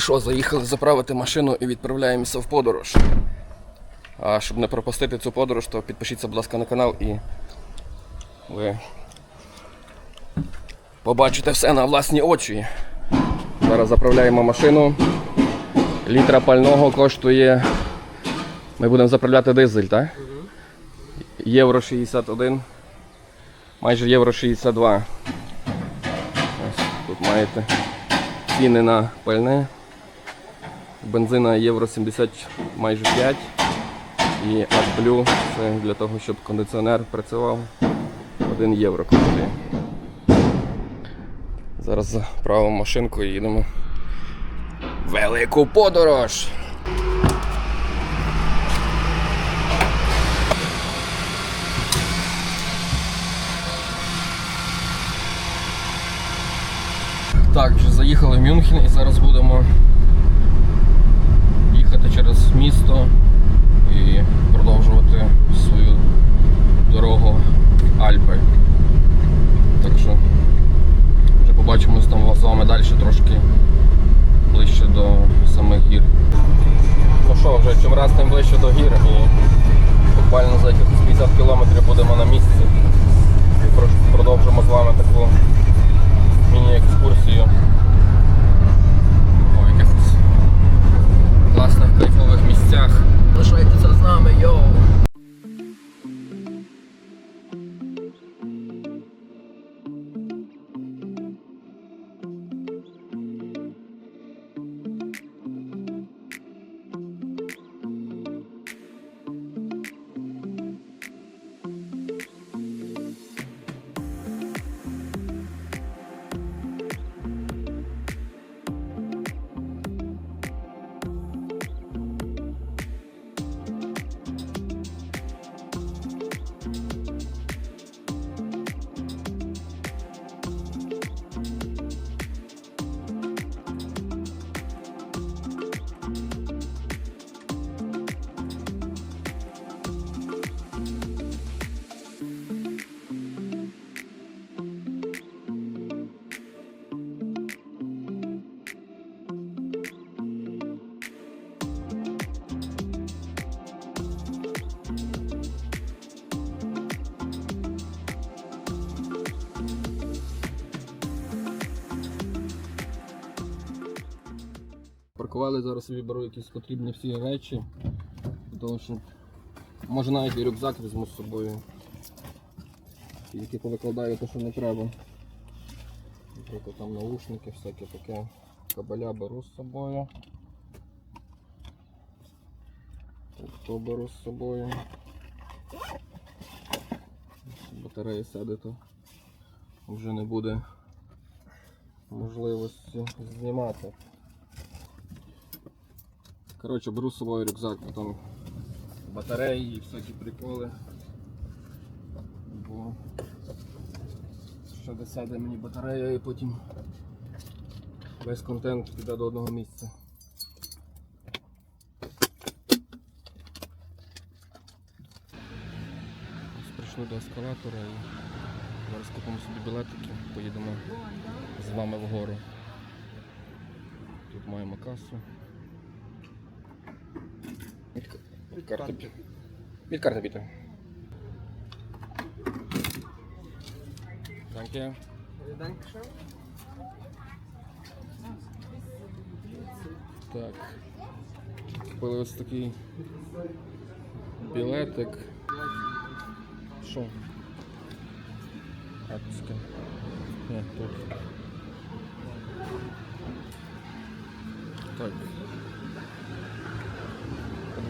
Що, заїхали заправити машину і відправляємося в подорож. А щоб не пропустити цю подорож, то підпишіться, будь ласка, на канал і ви побачите все на власні очі. Зараз заправляємо машину. Літра пального коштує. Ми будемо заправляти дизель, так? Євро 61. Майже євро 62. Ось тут маєте ціни на пальне. Бензина євро 70 майже 5. І AdBlue це для того, щоб кондиціонер працював. 1 євро коштує. Зараз заправимо машинку і їдемо велику подорож. Так, вже заїхали в Мюнхен і зараз будемо через місто і продовжувати свою дорогу Альпи. Так що вже побачимось там з вами далі трошки ближче до самих гір. Ну що, вже чим раз тим ближче до гір і буквально за якихось 50 кілометрів будемо на місці Паркували, зараз собі беру якісь потрібні всі речі. Тому що може навіть і рюкзак візьму з собою. Тільки повикладаю те, що не треба. Наприклад, там наушники, всяке таке. Кабеля беру з собою. То беру з собою. Сяде, то вже не буде можливості знімати. Коротше, беру з рюкзак, там батареї і всякі приколи. Бо що досяде мені батарея і потім весь контент піде до одного місця. Ось Прийшли до ескалатора і зараз купимо собі білетики, поїдемо з вами вгору. Тут маємо касу. Від, від карти пі- Від карти піти. Дякую. Так. Купили ось такий білетик. Що? Карточка. Ні, тут. Так.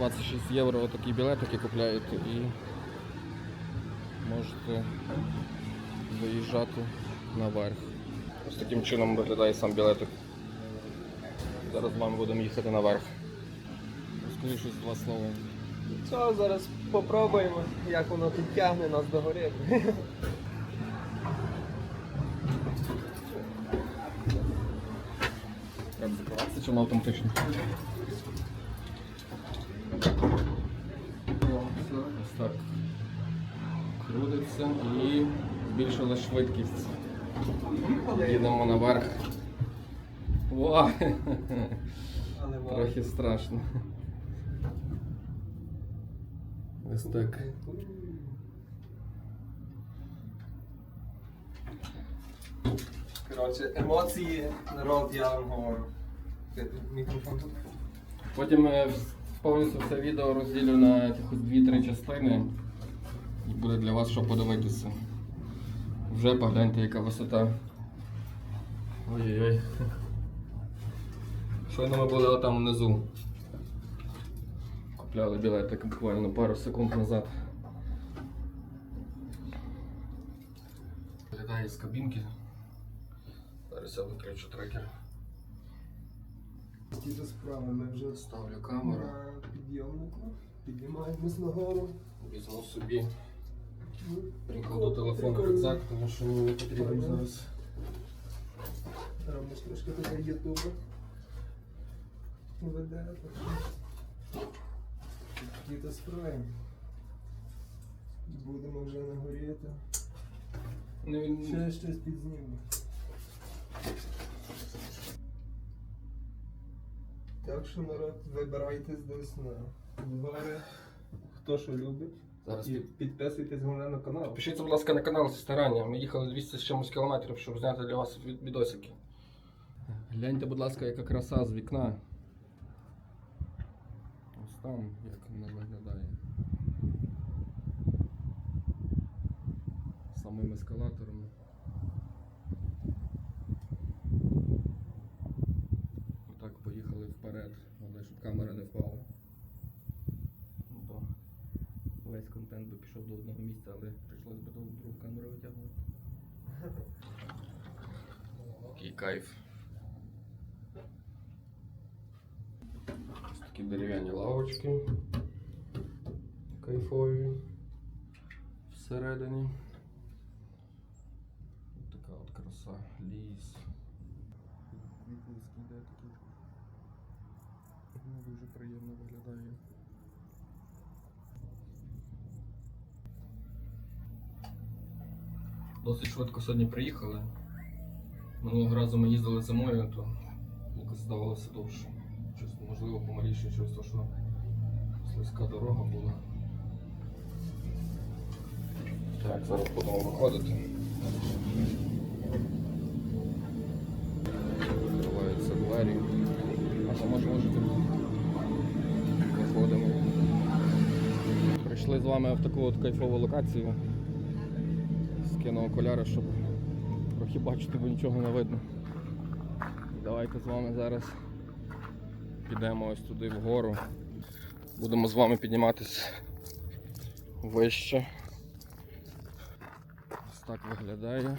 По 26 євро отакі білетики купляєте і можете виїжджати наверх. Ось таким чином виглядає сам білетик. Зараз з вами будемо їхати наверх. Розкажи щось два слова. Що, зараз попробуємо, як воно тут тягне нас до гори. Як закриватися чи воно автоматично? Ось так. Крутиться і збільшили швидкість. Їдемо наверх. Ва! Трохи страшно. Ось так. Коротше, емоції, народ, я вам говорю. Мікрофон тут. Потім е, повністю все відео розділю на якихось 2-3 частини. І буде для вас що подивитися. Вже погляньте, яка висота. Ой-ой-ой. Щойно ми були там внизу. Купляли білети буквально пару секунд назад. Виглядає з кабінки. Зараз я виключу трекер. Ті справи ми вже Ставлю камеру. на підйомнику. Піднімаємось нагору. Візьму собі. Прикладу телефон в рюкзак, тому що потрібен зараз. Ромиш трошки туди ютуба. Веде. То справи. Будемо вже на горі. то Ну, він- Ще щось підзнімемо. Так що народ, вибирайтесь десь на гори. Хто що любить. Зараз І під... підписуйтесь головне на канал. Підпишіться, будь ласка, на канал зі старання. Ми їхали 200 з чимось кілометрів, щоб зняти для вас від- відосики. Гляньте, будь ласка, яка краса з вікна. Ось там, як вона виглядає. Самим ескалатором. Отак поїхали вперед, але щоб камера не впала. Ну, Бо весь контент до одного місця, але прийшлось би до другу камеру витягувати. Який кайф. Ось такі дерев'яні лавочки. Кайфові. Всередині. Ось така от краса. Ліс. Квітницький, де такий. Ну, дуже приємно виглядає. Досить швидко сьогодні приїхали. Минулого разу ми їздили зимою, то здавалося довше. Щось, можливо, помаліше через те, що слизька дорога була. Так, зараз будемо виходити. Відкриваються двері. А може можете. Виходимо. Прийшли з вами в таку от кайфову локацію. Скинув окуляри, щоб трохи бачити, бо нічого не видно. І давайте з вами зараз підемо ось туди вгору. Будемо з вами підніматись вище. Ось так виглядає.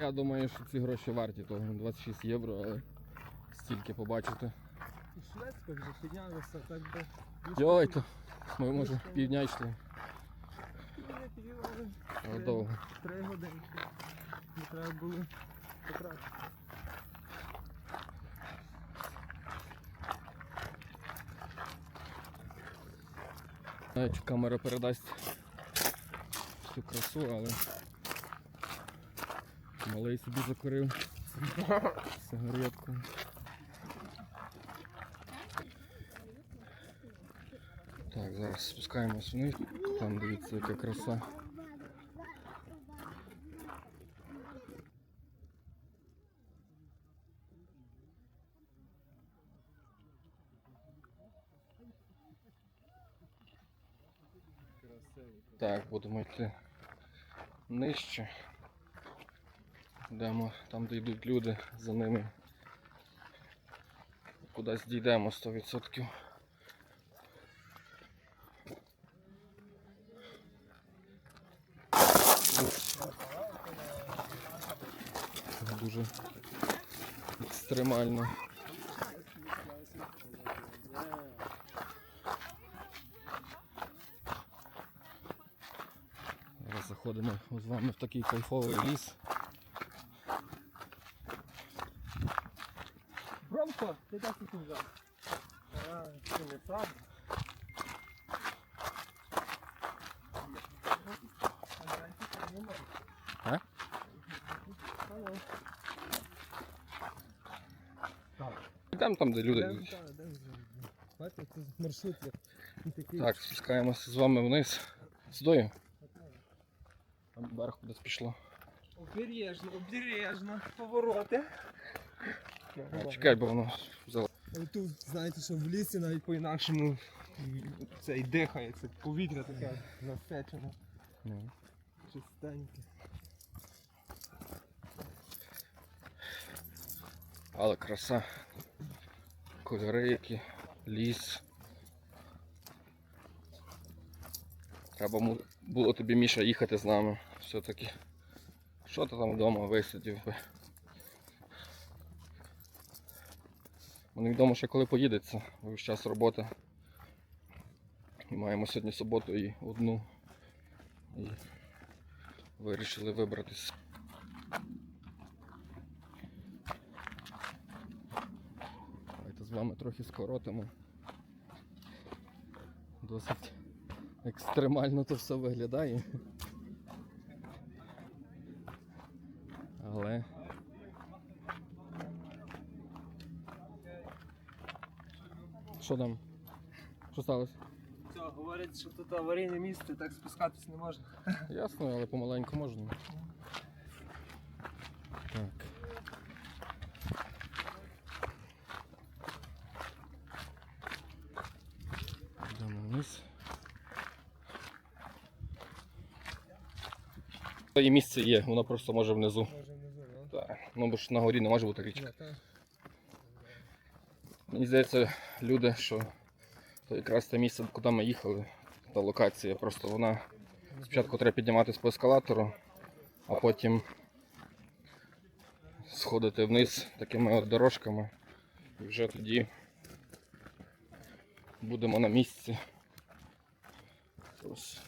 Я думаю, що ці гроші варті того 26 євро, але стільки побачите. І швидко вже піднялися, так би. Йой, то ми може півдня йшли. Пів, але довго. Три годинки. Не треба було потратити. знаю, чи камера передасть всю красу, але малий собі закурив сигаретку. Так, зараз спускаємось вниз. Там дивіться, яка краса. Так, будемо йти нижче. Йдемо там, де йдуть люди, за ними. Кудись дійдемо 100%. Дуже екстремально. Зараз заходимо з вами в такий кайфовий ліс. Ромко, ти так і взяв. А, не сам. А? Алло. Йдемо там, де люди йдуть. Так, спускаємося з вами вниз. Сюди. Там вверх кудись пішло. Обережно, обережно. Повороти. Чекай, бо воно взяло. Тут, знаєте, що в лісі навіть по-інакшому це і дихається, повітря таке насечене, Ну. чистеньке. Але краса. Які, ліс. Треба було тобі Міша їхати з нами. Все-таки. Що ти там вдома висидів би? Невідомо ще коли поїдеться, бо час робота. І маємо сьогодні суботу і одну. І вирішили вибратись. Давайте з вами трохи скоротимо. Досить екстремально то все виглядає. Але. Що там? Що сталося? Все, говорять, що тут аварійне місце, так спускатись не можна. Ясно, але помаленьку можна. Так. Йдемо вниз. І місце є, воно просто може внизу. Ну. Так. Ну бо ж на горі не може бути річка. Мені здається, люди, що то якраз те місце, куди ми їхали, та локація, просто вона спочатку треба підніматися по ескалатору, а потім сходити вниз такими от дорожками. І вже тоді будемо на місці. Ось.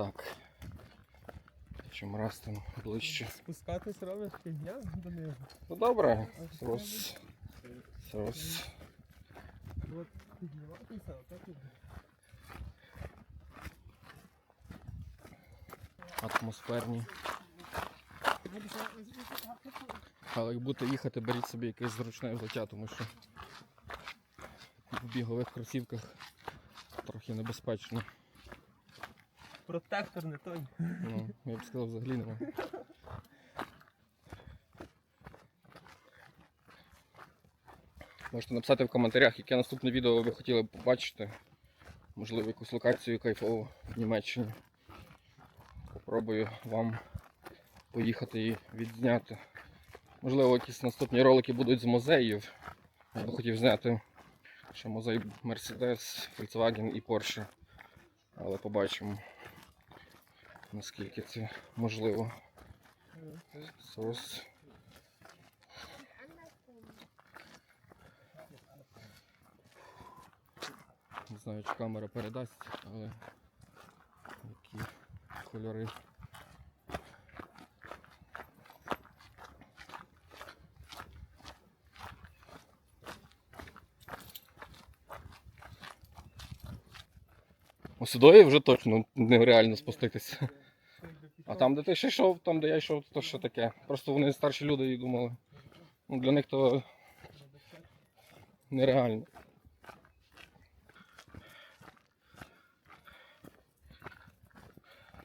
Так. Чим раз там ближче. Спускатись робиш півдня до нього. Ну добре. Зараз. Зараз. От підніматися, отак і Атмосферні. Але як будете їхати, беріть собі якесь зручне взуття, тому що в бігових кросівках трохи небезпечно. Протектор не той. Ну, я б сказав, взагалі немає. Можете написати в коментарях, яке наступне відео ви хотіли б побачити. Можливо, якусь локацію кайфову в Німеччині. Попробую вам поїхати і відзняти. Можливо, якісь наступні ролики будуть з музеїв. Я би хотів зняти ще музей Mercedes, Volkswagen і Porsche. Але побачимо наскільки це можливо. Сос. Не знаю, чи камера передасть, але які кольори. У вже точно нереально спуститися. Там, де ти ще йшов, там, де я йшов, то що таке. Просто вони старші люди і думали. Ну, для них то нереально.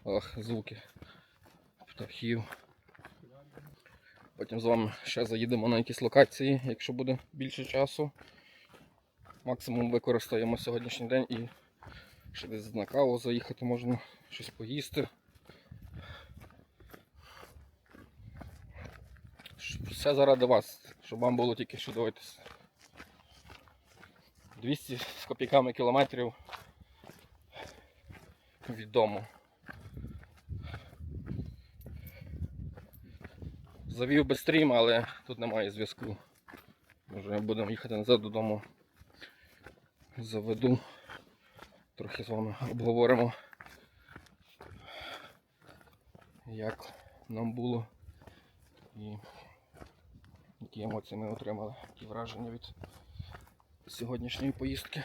Ох, звуки птахів. Потім з вами ще заїдемо на якісь локації, якщо буде більше часу. Максимум використаємо сьогоднішній день і ще десь на каву заїхати можна, щось поїсти. Все заради вас, щоб вам було тільки що дивитися. 200 з копійками кілометрів від дому. Завів би стрім, але тут немає зв'язку. Може будемо їхати назад додому. Заведу. Трохи з вами обговоримо, як нам було і які емоції ми отримали, які враження від сьогоднішньої поїздки.